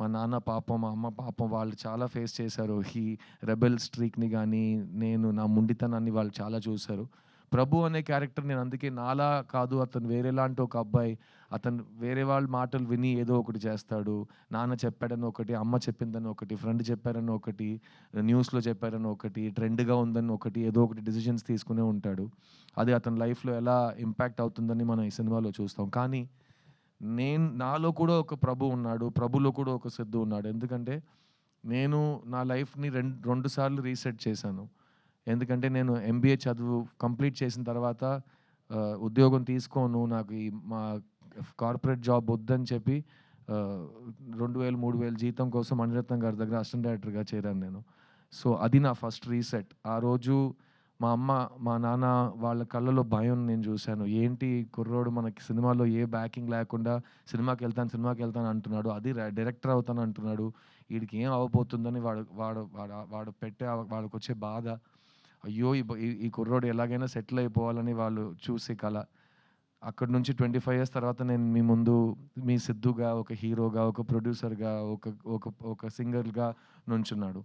మా నాన్న పాపం మా అమ్మ పాపం వాళ్ళు చాలా ఫేస్ చేశారు. హీ రెబెల్ స్ట్రీక్ని కానీ నేను నా ముండితనాన్ని వాళ్ళు చాలా చూశారు. ప్రభు అనే క్యారెక్టర్ నేను అందుకే నాలా కాదు అతను వేరేలాంటి ఒక అబ్బాయి అతను వేరే వాళ్ళ మాటలు విని ఏదో ఒకటి చేస్తాడు. నాన్న చెప్పాడని ఒకటి అమ్మ చెప్పిందని ఒకటి ఫ్రెండ్ చెప్పారని ఒకటి న్యూస్లో చెప్పారని ఒకటి ట్రెండ్గా ఉందని ఒకటి ఏదో ఒకటి డిసిషన్స్ తీసుకునే ఉంటాడు. అది అతని లైఫ్లో ఎలా ఇంపాక్ట్ అవుతుందని మనం ఈ సినిమాలో చూస్తాం. కానీ నేను నాలో కూడా ఒక ప్రభు ఉన్నాడు ప్రభులో కూడా ఒక సిద్ధు ఉన్నాడు. ఎందుకంటే నేను నా లైఫ్ని రెండు రెండు సార్లు రీసెట్ చేశాను. ఎందుకంటే నేను ఎంబీఏ చదువు కంప్లీట్ చేసిన తర్వాత ఉద్యోగం తీసుకోను నాకు ఈ మా కార్పొరేట్ జాబ్ వద్దని చెప్పి రెండు వేలు మూడు వేలు జీతం కోసం మణిరత్నం గారి దగ్గర అసిస్టెంట్ డైరెక్టర్గా చేరాను నేను. సో అది నా ఫస్ట్ రీసెట్. ఆ రోజు మా అమ్మ మా నాన్న వాళ్ళ కళ్ళలో భయం నేను చూశాను. ఏంటి కుర్రోడు మనకి సినిమాలో ఏ బ్యాకింగ్ లేకుండా సినిమాకి వెళ్తాను సినిమాకి వెళ్తాను అంటున్నాడు. అది డైరెక్టర్ అవుతాను అంటున్నాడు. వీడికి ఏం అవ్వబోతుందని వాడు వాడు వాడు వాడు పెట్టే వాళ్ళకి వాడికి వచ్చే బాధ. అయ్యో ఈ ఈ- కుర్రోడు ఎలాగైనా సెటిల్ అయిపోవాలని వాళ్ళు చూసే కళ. అక్కడి నుంచి ట్వంటీ ఫైవ్ ఇయర్స్ తర్వాత నేను మీ ముందు మీ సిద్ధుగా ఒక హీరోగా ఒక ప్రొడ్యూసర్గా ఒక ఒక ఒక సింగర్గా నుంచున్నాడు.